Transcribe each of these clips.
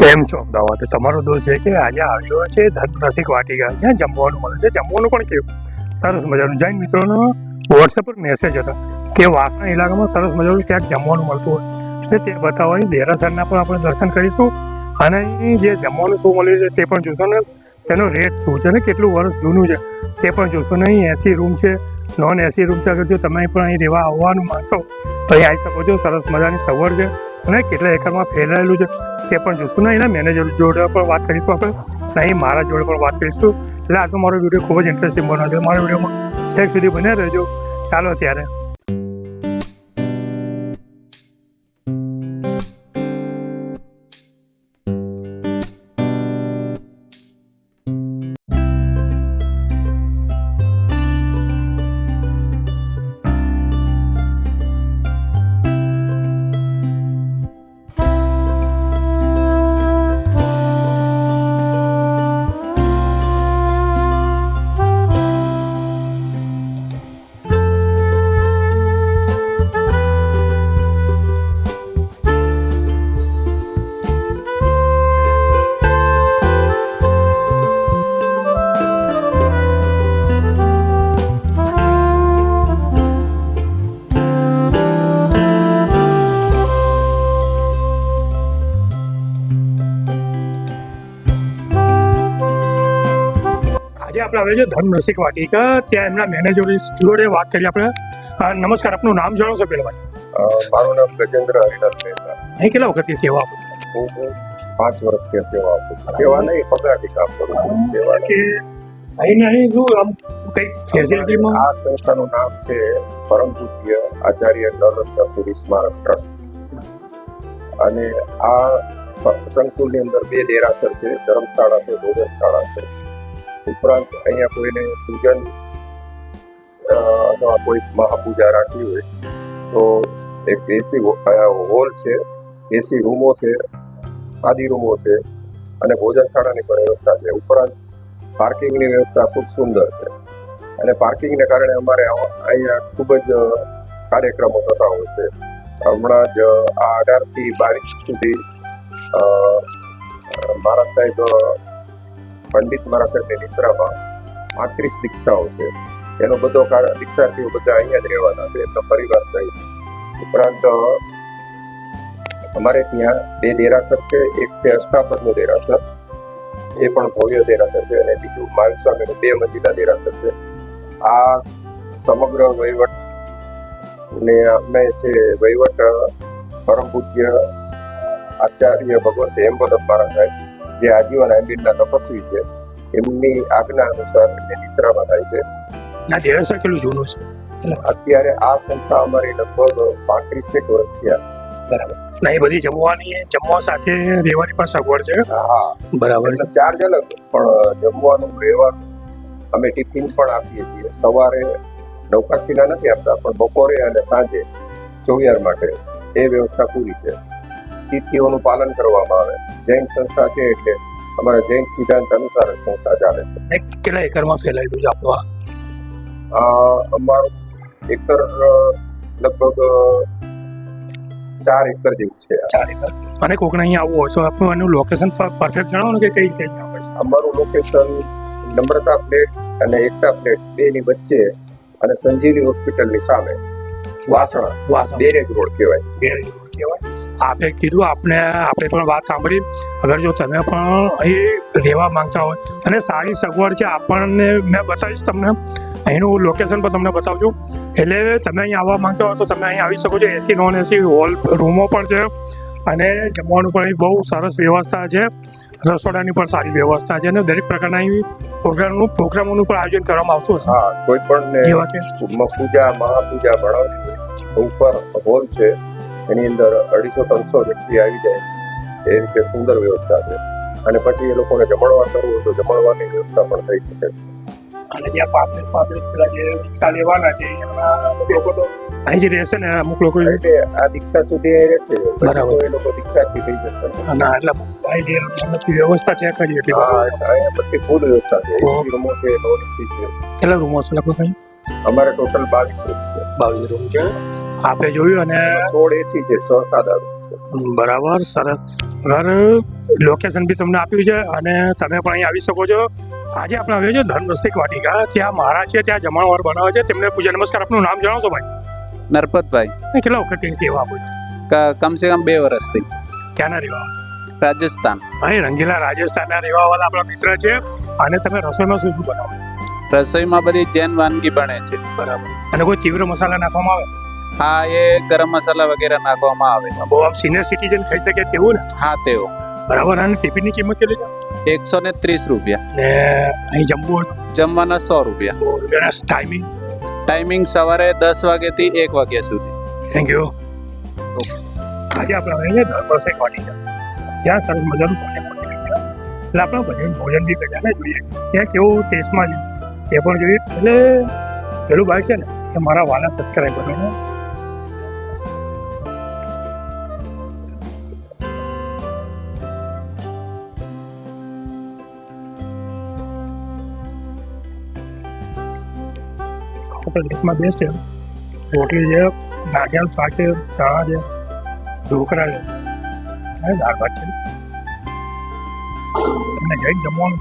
કેમ છો અમદાવાદ? તમારો દોસ્ત છે કે આજે આવ્યો છે રસિક વાટિકા. જ્યાં જમવાનું મળે છે, જમવાનું પણ કેવું. સરસ મજાનું. જૈન મિત્રોનો વોટ્સએપ પર મેસેજ હતો કે વાસણા ઇલાકામાં સરસ મજાનું ક્યાંક જમવાનું મળતું હોય. તો તે બતાવવાની દેરાસરના પણ આપણે દર્શન કરીશું. અને અહીં જે જમવાનું શું મળ્યું છે તે પણ જોશો ને. તેનો રેટ શું છે ને, કેટલું વર્ષ જૂનું છે તે પણ જોશો ને. અહીં એસી રૂમ છે નોન એસી રૂમ છે. અગર જો તમે પણ અહીં રહેવા આવવાનું માંગતો તો અહીં આવી શકો છો. સરસ મજાની સગવડ છે. અને કેટલા એકરમાં ફેલાયેલું છે તે પણ જોશું ને એના મેનેજર જોડે પણ વાત કરીશું આપણે. નહીં, મારા જોડે પણ વાત કરીશું. એટલે આ તો મારો વીડિયો ખૂબ જ ઇન્ટરેસ્ટિંગ બનાવ્યો છે. મારા વિડીયોમાં છેક સુધી બન્યા રહેજો. ચાલો ત્યારે. આજે આપણે આવે છે ધર્મ રસિક વાટિકા ત્યાં એમના મેનેજર જોડે વાત કરી. આપણે નમસ્કાર આપનું નામ જણાવશો પેલા ભાઈ? મારું નામ ગજેન્દ્ર હરિલાલ મહેતા. અહીં કેટલા વખતથી સેવા આપો? હું પાંચ વર્ષથી સેવા આપું છું. સેવા નહીં પગારથી કામ કરું છું. સેવા કે અહીં અહીં શું આમ કંઈક ફેસિલિટીમાં આ સંસ્થાનું નામ છે પરમ પૂજ્ય આચાર્ય નરરત્ન સુરી સ્મારક ટ્રસ્ટ. અને આ સંકુલની અંદર બે દેરાસર છે ધર્મશાળા છે ભોજનશાળા છે. ઉપરાંત અહીંયા કોઈને પૂજન અથવા કોઈ મહાપૂજા રાખવી હોય, તો એક એસી હોલ છે, એસી રૂમો છે, સાદી રૂમો છે, અને ભોજનશાળાની પણ વ્યવસ્થા છે. ઉપરાંત પાર્કિંગની વ્યવસ્થા ખૂબ સુંદર છે. અને પાર્કિંગને કારણે અમારે અહીંયા ખૂબ જ કાર્યક્રમો થતા હોય છે. હમણાં જ આ અઢારથી બાવીસ સુધી મારા સાહેબ પંડિત મારા નિશ્રામાં પાંત્રીસ દીક્ષાઓ છે. એનો બધો દીક્ષાર્થીઓ બધા અહીંયા જ રહેવાના છે, એમનો પરિવાર સહિત. ઉપરાંત અમારે ત્યાં બે દેરાસર છે, એક છે અષ્ટાપદનું દેરાસર, એ પણ ભવ્ય દેરાસર છે અને બીજું મહાવીર સ્વામીનું બે મંજિલા દેરાસર છે. આ સમગ્ર વહીવટ ને અમે છે વહીવટ પરમ પૂજ્ય આચાર્ય ભગવંત હેમવદત મહારાજ સાહેબ. જે આજીવન આંબીરના તપસ્વી છે એમની આજ્ઞા અનુસાર એ નિશ્રામાં થાય છે. ના દેરાસર કેટલું જૂનું છે. અત્યારે આ સંસ્થા અમારી લગભગ પાંત્રીસેક વર્ષ થયા. બરાબર. ના એ બધી જમવાની જમવા સાથે રહેવાની પણ સગવડ છે. હા બરાબર. ચાર્જ અલગ પણ જમવાનું રહેવાનું અમે ટિફિન પણ આપીએ છીએ. સવારે નૌકાસીના નથી આપતા પણ બપોરે અને સાંજે ચોવિયાર માટે એ વ્યવસ્થા પૂરી છે. તિથિઓનું પાલન કરવામાં આવે. જૈન સંસ્થા છે એટલે અમારા જૈન સિદ્ધાંત અનુસાર સંસ્થા ચાલે છે. કેટલા એકરમાં ફેલાયેલું છે આપણું આ? આ અમારું એકર લગભગ ચાર એકર જેવું છે ચાર એકર. અને કોકને અહીંયા આવવું હોય તો આપણું એનું લોકેશન પરફેક્ટ જણાવો ને કે કઈ કઈ અમારું લોકેશન નમ્રતા પ્લેટ અને એકતા પ્લેટ બેની વચ્ચે અને સંજીવની હોસ્પિટલની સામે. વાસણા. બેરેજ રોડ કહેવાય. બેરેજ રોડ કહેવાય. આપે કીધું આપણે આપણે પણ વાત સાંભળી. અગર જો તમે પણ અહીં રહેવા માંગતા હોય અને સારી સગવડ છે આપણને મેં બતાવીશ તમને. અહીંનું લોકેશન પણ તમને બતાવજો. એટલે તમે અહીં આવવા માંગતા હોય તો તમે અહીં આવી શકો છો. એસી નોન એસી હોલ રૂમો પણ છે. અને જમવાનું પણ અહીં બહુ સરસ વ્યવસ્થા છે. રસોડાની પણ સારી વ્યવસ્થા છે. અને દરેક પ્રકારના પ્રોગ્રામનું પ્રોગ્રામોનું પણ આયોજન કરવામાં આવતું હશે. કોઈ પણ પૂજા મહાપૂજા ભણાવવી ઉપર હોલ છે. એની અંદર અઢીસો ત્રણસો વ્યક્તિ આવી જાય એ રીતે સુંદર વ્યવસ્થા છે. અને પછી એ લોકોને જમણવાર કરવું હોય તો જમણવારની વ્યવસ્થા પણ થઈ શકે છે. અને જ્યાં પાંત્રીસ પાંત્રીસ પેલા જે રિક્ષા લેવાના છે એના અમુક લોકો તો અહીં જ રહેશે ને? અમુક લોકો એટલે આ દીક્ષા સુધી અહીં રહેશે. બરાબર. એ લોકો દીક્ષાથી થઈ જશે. ના એટલે અહીં મતલબ વ્યવસ્થા છે કરી એટલે. અહીંયા બધી ફૂલ વ્યવસ્થા છે. એસી રૂમો છે નોન એસી છે. કેટલા રૂમો છે લગભગ અહીં? અમારે ટોટલ બાવીસ રૂમ છે. બાવીસ રૂમ છે. આપણે જોયું અને સોળ એસી છે છ સાદા બરાબર સરસ. ઘર લોકેશન બી તમને આપ્યું છે અને તમે પણ અહીં આવી શકો છો. આજે આપણે આવ્યો છે ધર્મ રસિક વાટિકા. ત્યાં મહારાજ છે ત્યાં જમણવાર બનાવે છે. તેમને પૂજા નમસ્કાર. આપનું નામ જણાવશો ભાઈ? નરપતભાઈ. કેટલા વખતની સેવા આપો કમસે કમ બે વર્ષથી. ક્યાંના રહેવા? રાજસ્થાન. અહીં રંગીલા રાજસ્થાનના રહેવાવાળા આપણા મિત્ર છે. અને તમે રસોઈમાં શું શું બનાવો? રસોઈમાં બધી જૈન વાનગી બને છે. બરાબર. અને કોઈ તીવ્ર મસાલા નાખવામાં આવે? હા એ ગરમ મસાલા વગેરે નાખવામાં આવે બહુ આમ સિનિયર સિટીઝન ખાઈ શકે તેવું ને? હા તેઓ બરાબર અને ટિફિનની કિંમત કેટલી છે? એકસો ને ત્રીસ રૂપિયા. ને અહીં જમવું હોય જમવાના સો રૂપિયા. ટાઈમિંગ ટાઈમિંગ સવારે દસ વાગ્યાથી એક વાગ્યા સુધી. થેન્ક યુ આજે આપણે છે ધર્મરસેક વાટિકા ત્યાં સરસ મજાનું ભોજન એટલે આપણે ભજન ભોજન બી કર્યા જોઈએ. ત્યાં કેવું ટેસ્ટમાં છે? એ પણ જોઈએ. એટલે પેલું ભાઈ છે ને એ મારા વાલા સબસ્ક્રાઈબર ને તો દેશમાં બેસ્ટ છે. રોટલી છે નારિયેળ શાક છે, ચણા છે, ઢોકળા છે. અને દાળ છે. અને જૈન જમવાનું.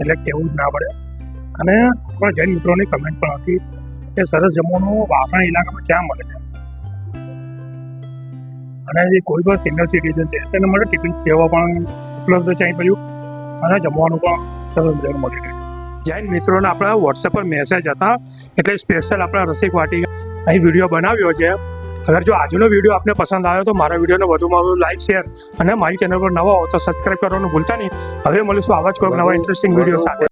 એટલે કેવું જ ના પડે. અને આપણા જૈન મિત્રોની કમેન્ટ પણ હતી કે સરસ જમવાનું વાસણ ઇલાકામાં ક્યાં મળે છે. અને જે કોઈ પણ સિનિયર સિટીઝન છે, તેના માટે ટિફિન સેવા પણ ઉપલબ્ધ છે અહીં પડ્યું અને જમવાનું પણ સરસ મળી રહે જૈન મિત્રોને આપણા વોટ્સએપ પર મેસેજ હતા. એટલે સ્પેશિયલ આપણા રસિક વાટિકા અહીં વીડિયો બનાવ્યો છે. અગર જો આજનો વીડિયો આપને પસંદ આવ્યો તો મારા વિડીયોને વધુમાં વધુ લાઈક શેર અને મારી ચેનલ પર નવા હો તો સબસ્ક્રાઈબ કરવાનું ભૂલતા નહીં. હવે મળીશું આવા જ કોઈક નવા ઇન્ટરેસ્ટિંગ વીડિયો સાથે.